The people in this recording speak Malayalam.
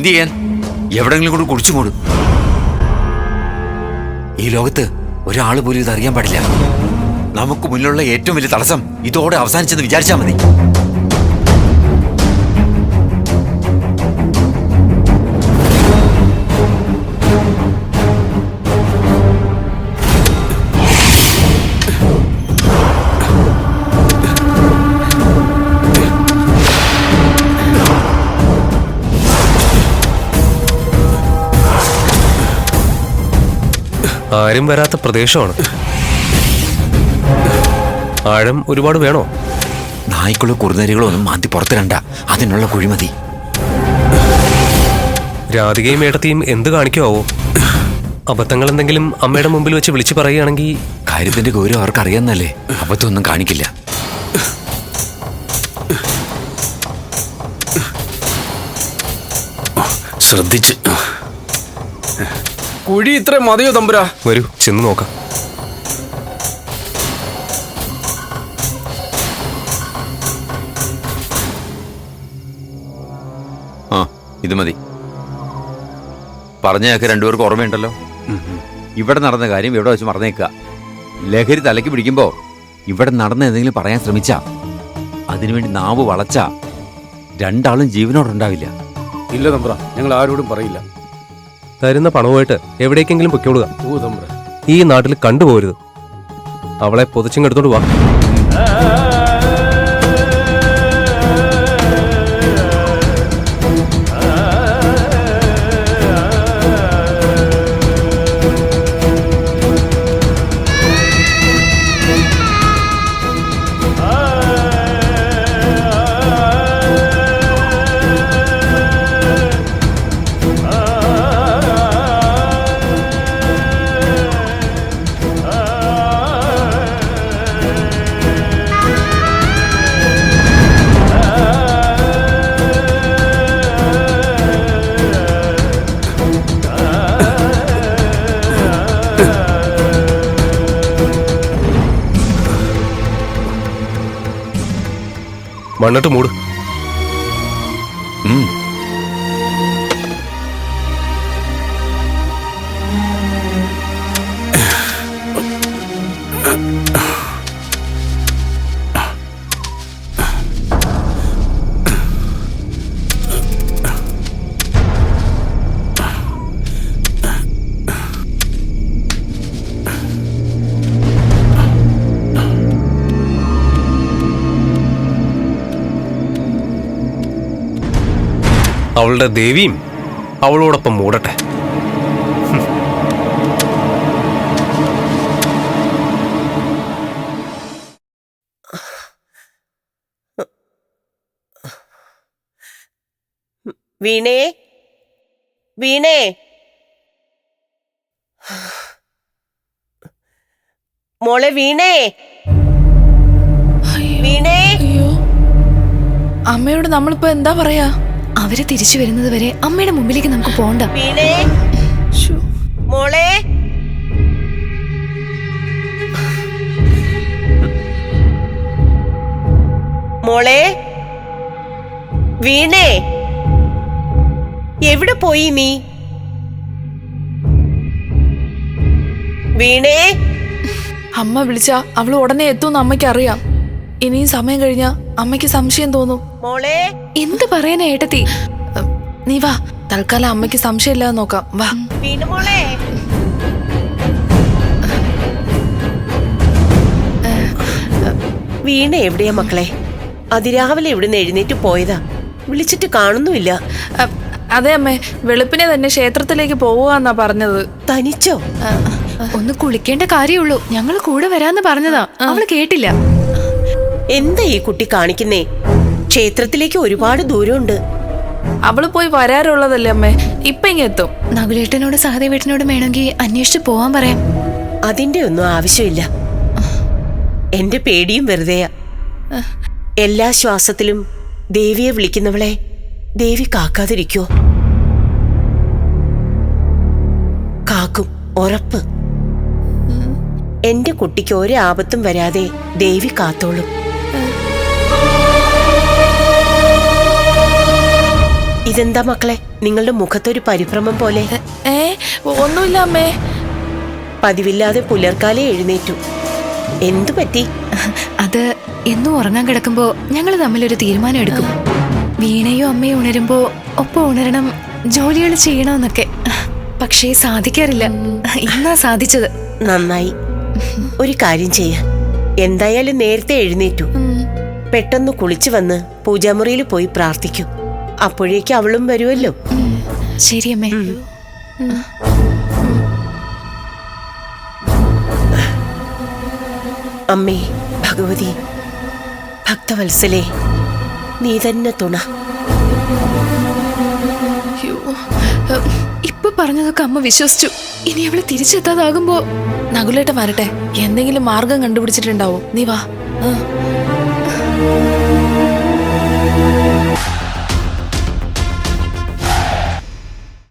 എന്ത് ചെയ്യാൻ? എവിടെങ്കിലും കൊണ്ട് കുടിച്ചു മൂടും. ഈ ലോകത്ത് ഒരാൾ പോലും ഇത് അറിയാൻ പാടില്ല. നമുക്ക് മുന്നിലുള്ള ഏറ്റവും വലിയ തടസ്സം ഇതോടെ അവസാനിച്ചെന്ന് വിചാരിച്ചാൽ മതി. ആരും വരാത്ത പ്രദേശമാണ്. ആഴം ഒരുപാട് വേണോ? നായ്ക്കളോ കുറുനരികളോ ഒന്നും മാന്തി പുറത്തിരണ്ട അതിനുള്ള കുഴിമതി രാധികയും ഏട്ടത്തിയും എന്ത് കാണിക്കാവോ അബദ്ധങ്ങൾ എന്തെങ്കിലും അമ്മയുടെ മുമ്പിൽ വെച്ച് വിളിച്ചു പറയുകയാണെങ്കിൽ കാര്യത്തിന്റെ ഗൗരവം അവർക്ക് അറിയാന്നല്ലേ അബദ്ധമൊന്നും കാണിക്കില്ല. ശ്രദ്ധിച്ച്. കുഴി ഇത്ര മതിയോ തമ്പുരാ? വരൂ ചെന്ന് നോക്കാം. ആ ഇത് മതി. പറഞ്ഞൊക്കെ രണ്ടുപേർക്ക് ഓർമ്മയുണ്ടല്ലോ. ഇവിടെ നടന്ന കാര്യം ഇവിടെ വെച്ച് മറന്നേക്കുക. ലഹരി തലയ്ക്ക് പിടിക്കുമ്പോൾ ഇവിടെ നടന്ന എന്തെങ്കിലും പറയാൻ ശ്രമിച്ച. അതിനുവേണ്ടി നാവ് വളച്ച. രണ്ടാളും ജീവനോടുണ്ടാവില്ല. ഇല്ല തമ്പ്ര ഞങ്ങൾ ആരോടും പറയില്ല. തരുന്ന പണവുമായിട്ട് എവിടേക്കെങ്കിലും പൊയ്ക്കോളുക. ഈ നാട്ടിൽ കണ്ടുപോരുത് അവളെ പൊതിച്ചിങ്ങെടുത്തോണ്ട് വാ. മണ്ണിട്ട് മൂട് ഉം. അവളുടെ ദേവിയും അവളോടൊപ്പം മൂടട്ടെ. വീണേ വീണേ. മോളെ വീണേ. വീണേ. അമ്മയോട് നമ്മളിപ്പോ എന്താ പറയാ? അവർ തിരിച്ചു വരുന്നത് വരെ അമ്മയുടെ മുമ്പിലേക്ക് നമുക്ക് പോണ്ട. മോളെ. മോളെ. വീണേ. എവിടെ പോയി നീ? വീണേ. അമ്മ വിളിച്ച അവൾ ഉടനെ എത്തുമെന്ന് അമ്മയ്ക്ക് അറിയാം ഇനിയും സമയം കഴിഞ്ഞ അമ്മയ്ക്ക് സംശയം തോന്നും. മോളെ. എന്ത് പറയാനാ ഏട്ടത്തി? നീ വാ. തൽക്കാലം അമ്മയ്ക്ക് സംശയം സംശയമില്ലാതെ നോക്കാം. വാ. വീണു മോളെ. വീണ എവിടെയാ മക്കളെ? അതിരാവിലെ ഇവിടുന്ന് എഴുന്നേറ്റ് പോയതാ. വിളിച്ചിട്ട് കാണുന്നുമില്ല. അതെ അമ്മേ വെളുപ്പിനെ തന്നെ ക്ഷേത്രത്തിലേക്ക് പോവാന്നാ പറഞ്ഞത്. തനിച്ചോ? ഒന്ന് കുളിക്കേണ്ട കാര്യമുള്ളൂ ഞങ്ങൾ കൂടെ വരാന്ന് പറഞ്ഞതാ. അവൾ കേട്ടില്ല. എന്താ ഈ കുട്ടി കാണിക്കുന്നേ? ക്ഷേത്രത്തിലേക്ക് ഒരുപാട് ദൂരമുണ്ട്. അവൾ പോയി വരാറുള്ളതല്ലേ അമ്മേ? ഇപ്പൊ ഇങ്ങ എത്തും. നകുലേട്ടനോട് സഹദേവേട്ടനോടും വേണമെങ്കിൽ അന്വേഷിച്ച് പോവാൻ പറയാം. അതിന്റെ ഒന്നും ആവശ്യമില്ല. എന്റെ പേടിയും വെറുതെയാ. എല്ലാ ശ്വാസത്തിലും ദേവിയെ വിളിക്കുന്നവളെ ദേവി കാക്കാതിരിക്കോ കാക്കും ഉറപ്പ്. എന്റെ കുട്ടിക്ക് ഒരു ആപത്തും വരാതെ ദേവി കാത്തോളും. ഇതെന്താ മക്കളെ? നിങ്ങളുടെ മുഖത്തൊരു പരിഭ്രമം പോലെ. ഏ ഒന്നുമില്ല അമ്മേ. പതിവില്ലാതെ പുലർക്കാലെ എഴുന്നേറ്റു. എന്തു പറ്റി? അത് എന്നും ഉറങ്ങാൻ കിടക്കുമ്പോ ഞങ്ങൾ തമ്മിലൊരു തീരുമാനം എടുക്കും. വീണയും അമ്മയും ഉണരുമ്പോ ഒപ്പം ഉണരണം ജോലികൾ ചെയ്യണമെന്നൊക്കെ. പക്ഷേ സാധിക്കാറില്ല. ഇന്നാ സാധിച്ചത്. നന്നായി. ഒരു കാര്യം ചെയ്യ. എന്തായാലും നേരത്തെ എഴുന്നേറ്റു. പെട്ടെന്ന് കുളിച്ചു വന്ന് പൂജാമുറിയിൽ പോയി പ്രാർത്ഥിക്കൂ. അപ്പോഴേക്ക് അവളും വരുമല്ലോ. ശരി അമ്മേ. അമ്മേ ഭഗവതി ഭക്തവത്സലേ നീ തന്നെ തുണ. ഇപ്പൊ പറഞ്ഞതൊക്കെ അമ്മ വിശ്വസിച്ചു. ഇനി അവൾ തിരിച്ചെത്താതാകുമ്പോ നകുലേട്ടൻ വരട്ടെ. എന്തെങ്കിലും മാർഗം കണ്ടുപിടിച്ചിട്ടുണ്ടാവും? നീ വാ.